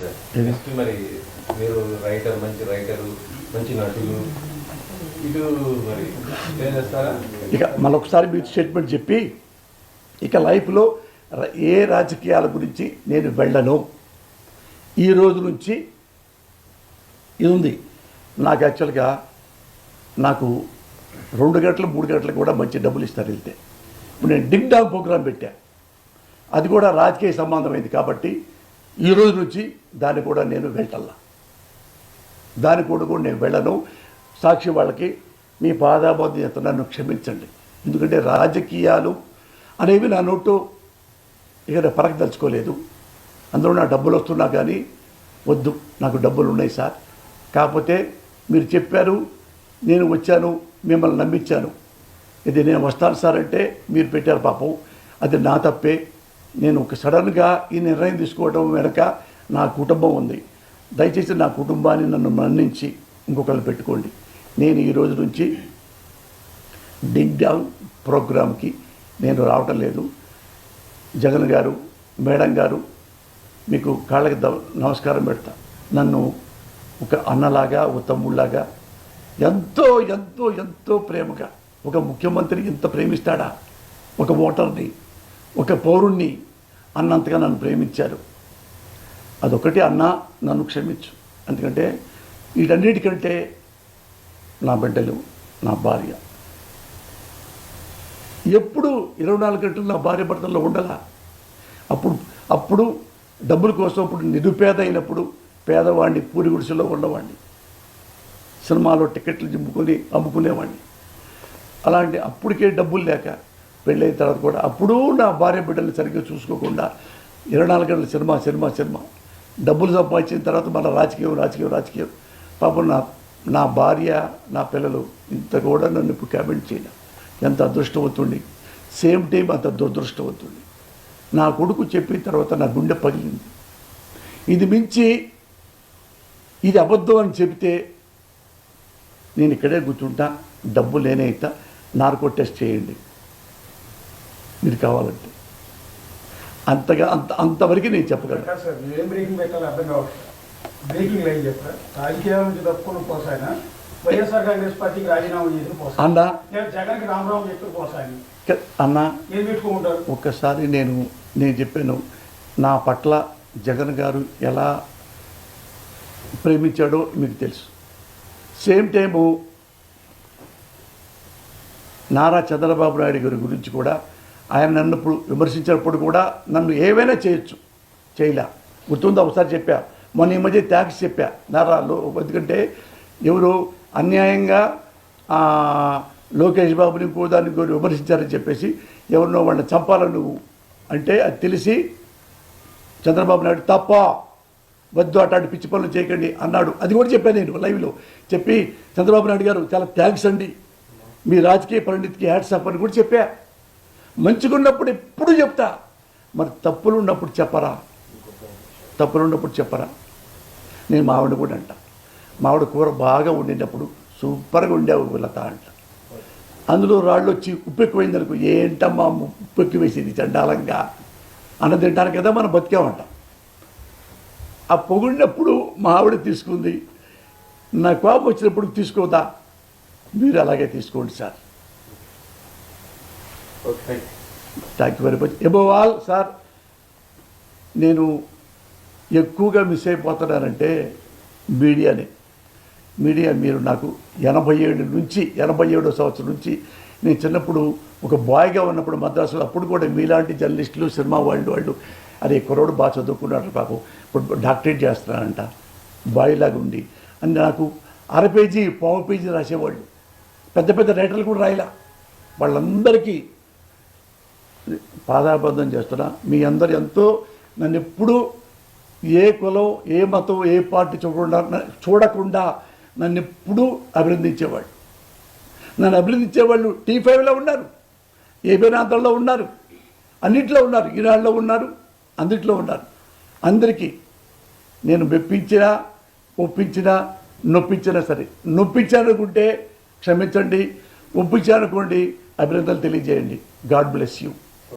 Sir? Next మరి మీరు writer మంచి రైటరు మంచి నటులు ఇటు మరి ఏం చేస్తారా? ఇక మరొకసారి మీరు స్టేట్మెంట్ చెప్పి ఇక లైఫ్లో ఏ రాజకీయాల గురించి నేను వెళ్ళను. ఈ రోజు నుంచి ఇది ఉంది. నాకు యాక్చువల్గా నాకు రెండు గంటలు మూడు గంటలకు కూడా మంచి డబ్బులు ఇస్తారు వెళ్తే. ఇప్పుడు నేను డింగ్ డాంగ్ ప్రోగ్రాం పెట్టా. అది కూడా రాజకీయ సంబంధమైంది కాబట్టి ఈ రోజు నుంచి దాన్ని కూడా నేను వెళ్ళాల దాని కూడా కూడా నేను వెళ్ళను. సాక్షి వాళ్ళకి మీ పాదాబోధ నన్ను క్షమించండి. ఎందుకంటే రాజకీయాలు అనేవి నా నోటు ఇక్కడ పరకదలుచుకోలేదు. అందులో నా డబ్బులు వస్తున్నా కానీ వద్దు నాకు డబ్బులు ఉన్నాయి సార్. కాకపోతే మీరు చెప్పారు నేను వచ్చాను మిమ్మల్ని నమ్మించాను. ఇది నేను వస్తాను సార్ అంటే మీరు పెట్టారు పాపం. అది నా తప్పే. నేను ఒక సడన్గా ఈ నిర్ణయం తీసుకోవడం వెనక నా కుటుంబం ఉంది. దయచేసి నా కుటుంబాన్ని నన్ను మన్నించి ఇంకొకరు పెట్టుకోండి. నేను ఈ రోజు నుంచి డింగ్ డాంగ్ ప్రోగ్రామ్కి నేను రావటం లేదు. జగన్ గారు మేడం గారు మీకు కాళ్ళకి ద- నమస్కారం పెడతా. నన్ను ఒక అన్నలాగా ఒక తమ్ముళ్ళలాగా ఎంతో ఎంతో ఎంతో ప్రేమగా ఒక ముఖ్యమంత్రి ఇంత ప్రేమిస్తాడా? ఒక ఓటర్ని ఒక పౌరుణ్ణి అన్నంతగా నన్ను ప్రేమించారు. అదొకటి అన్న నన్ను క్షమించు. ఎందుకంటే వీటన్నిటికంటే నా బిడ్డలు నా భార్య. ఎప్పుడు ఇరవై నాలుగు గంటలు నా భార్య భర్తల్లో ఉండగా అప్పుడు అప్పుడు డబ్బుల కోసం ఇప్పుడు నిరుపేద అయినప్పుడు పేదవాడిని పూరి గుడిసెలో ఉన్నవాడిని సినిమాలో టికెట్లు దింపుకొని అమ్ముకునేవాడిని అలాంటి అప్పటికే డబ్బులు లేక పెళ్ళైన తర్వాత కూడా అప్పుడు నా భార్య బిడ్డలు సరిగ్గా చూసుకోకుండా ఇరవై నాలుగు గంటల సినిమా సినిమా సినిమా. డబ్బులు సంపాదించిన తర్వాత మన రాజకీయం రాజకీయం రాజకీయం. పాపం నా నా భార్య నా పిల్లలు ఇంత కూడా నన్ను ఇప్పుడు కామెంట్ చేయడం ఎంత అదృష్టవంతుండి సేమ్ టైం అంత దురదృష్టవంతుండి నా కొడుకు చెప్పిన తర్వాత నా గుండె పగిలింది. ఇది మించి ఇది అబద్ధం అని చెబితే నేను ఇక్కడే కూర్చుంటా డబ్బు లేనే ఇస్తా నార్కో టెస్ట్ చేయండి. మీరు కావాలంటే. అంతగా అంత అంతవరకు నేను చెప్పగలను. బ్రేకింగ్ లైన్ రాజకీయాల నుంచి తప్పుకుని పోసాయన? వైఎస్ఆర్ కాంగ్రెస్ పార్టీకి రాజీనామా పోసాయి అన్నా. నేను జగన్కి రామరావు చెప్పి అన్నా. ఏం పెట్టుకుంటారు ఒక్కసారి నేను నేను చెప్పాను. నా పట్ల జగన్ గారు ఎలా ప్రేమించాడో మీకు తెలుసు. సేమ్ టైము నారా చంద్రబాబు నాయుడు గారి గురించి కూడా ఆయన నన్ను ఇప్పుడు విమర్శించినప్పుడు కూడా నన్ను ఏవైనా చేయొచ్చు. చేయలే. గుర్తుందా? ఒకసారి చెప్పా. మొన్న ఈ మధ్య ట్యాక్స్ చెప్పా. నారాలు ఎందుకంటే ఎవరు అన్యాయంగా లోకేష్ బాబుని ఇంకో దాన్ని ఇంకోటి విమర్శించారని చెప్పేసి ఎవరినో వాళ్ళని చంపాలని నువ్వు అంటే అది తెలిసి చంద్రబాబు నాయుడు తప్ప వద్దు అట్లాంటి పిచ్చి పనులు చేయకండి అన్నాడు. అది కూడా చెప్పాను నేను లైవ్లో. చెప్పి చంద్రబాబు నాయుడు గారు చాలా థ్యాంక్స్ అండి. మీ రాజకీయ పరిణితికి హ్యాట్స్ అప్ అని కూడా చెప్పా. మంచిగా ఉన్నప్పుడు ఎప్పుడు చెప్తా. మరి తప్పులు ఉన్నప్పుడు చెప్పరా? తప్పులు ఉన్నప్పుడు చెప్పరా? నేను మావిడ కూడా అంట. మావిడ కూర బాగా వండినప్పుడు సూపర్గా ఉండేవి లత అంట. అందులో రాళ్ళు వచ్చి ఉప్పు ఎక్కువైంది అనుకో ఏంటమ్మా ఉప్పు ఎక్కువ వేసింది చండాలంగా? అన్న తింటాను కదా మనం బతికామంట. ఆ పొగిడినప్పుడు మావిడ తీసుకుంది. నా కోపం వచ్చినప్పుడు తీసుకోదా? మీరు అలాగే తీసుకోండి sir. Okay thank you thank you very much above all sir నేను ఎక్కువగా మిస్ అయిపోతున్నానంటే మీడియాని. మీడియా మీరు నాకు ఎనభై ఏడు నుంచి ఎనభై ఏడో సంవత్సరం నుంచి నేను చిన్నప్పుడు ఒక బాయ్గా ఉన్నప్పుడు మద్రాసులో అప్పుడు కూడా మీలాంటి జర్నలిస్టులు సినిమా వాళ్ళు వాళ్ళు అరే కుర్రోడు బాగా చదువుకున్నాడు పాపం ఇప్పుడు డాక్టరేట్ చేస్తున్నానంట బాయ్లాగా ఉండి. అని నాకు అర పేజీ పావు పేజీ రాసేవాళ్ళు. పెద్ద పెద్ద రైటర్లు కూడా రాయలా. వాళ్ళందరికీ పాదాబద్ధం చేస్తున్నా. మీ అందరు ఎంతో నన్ను ఎప్పుడూ ఏ కులం ఏ మతం ఏ పార్టీ చూడకుండా చూడకుండా నన్ను ఎప్పుడూ అభినందించేవాళ్ళు. నన్ను అభినందించేవాళ్ళు టీ ఫైవ్లో ఉన్నారు. ఏబీనాథంలో ఉన్నారు. అన్నిట్లో ఉన్నారు. ఈనాడులో ఉన్నారు. అన్నిట్లో ఉన్నారు. అందరికీ నేను మెప్పించినా ఒప్పించినా నొప్పించినా సరే. నొప్పించాలనుకుంటే క్షమించండి ఒప్పించానుకోండి అభినందనలు తెలియజేయండి. God bless you.